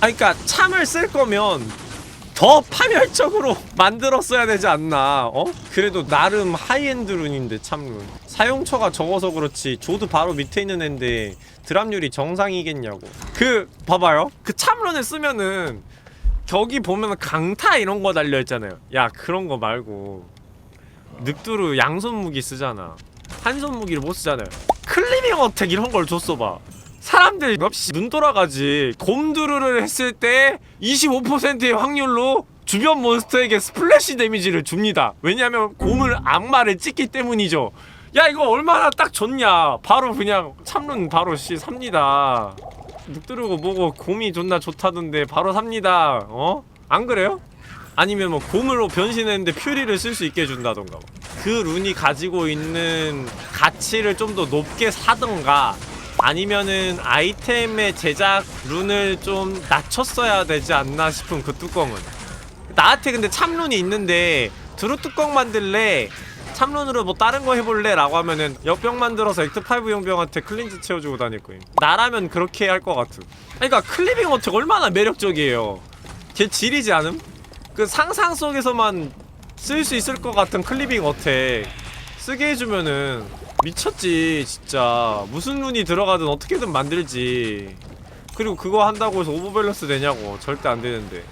아 그니까 참을 쓸 거면 더 파멸적으로 만들었어야 되지 않나 어? 그래도 나름 하이엔드 룬인데 참룬. 사용처가 적어서 그렇지 조드 바로 밑에 있는 앤데 드랍률이 정상이겠냐고. 그 봐봐요. 그 참룬을 쓰면은 저기 보면 강타 이런 거 달려있잖아요. 야 그런 거 말고. 늑두루 양손 무기 쓰잖아. 한 손 무기를 못 쓰잖아요. 클리밍 어택 이런 걸 줬어 봐 사람들 맵시 눈 돌아가지 곰두루를 했을 때 25%의 확률로 주변 몬스터에게 스플래시 데미지를 줍니다. 왜냐면 곰을 악마를 찍기 때문이죠. 야 이거 얼마나 딱 좋냐. 바로 그냥 참룬 바로 씨 삽니다. 늑두루고 뭐고 곰이 존나 좋다던데 바로 삽니다. 어? 안 그래요? 아니면 뭐 곰으로 변신했는데 퓨리를 쓸 수 있게 해준다던가 그 룬이 가지고 있는 가치를 좀 더 높게 사던가 아니면은 아이템의 제작 룬을 좀 낮췄어야 되지 않나 싶은 그 뚜껑은. 나한테 근데 참룬이 있는데 드루 뚜껑 만들래? 참룬으로 뭐 다른 거 해볼래? 라고 하면은 역병 만들어서 액트5 용병한테 클린즈 채워주고 다닐 거임. 나라면 그렇게 할 것 같음 그러니까 클리빙 어택 얼마나 매력적이에요. 걔 지리지 않음? 그 상상 속에서만 쓸 수 있을 것 같은 클리빙 어택 쓰게 해주면은 미쳤지 진짜. 무슨 룬이 들어가든 어떻게든 만들지. 그리고 그거 한다고 해서 오버밸런스 되냐고. 절대 안 되는데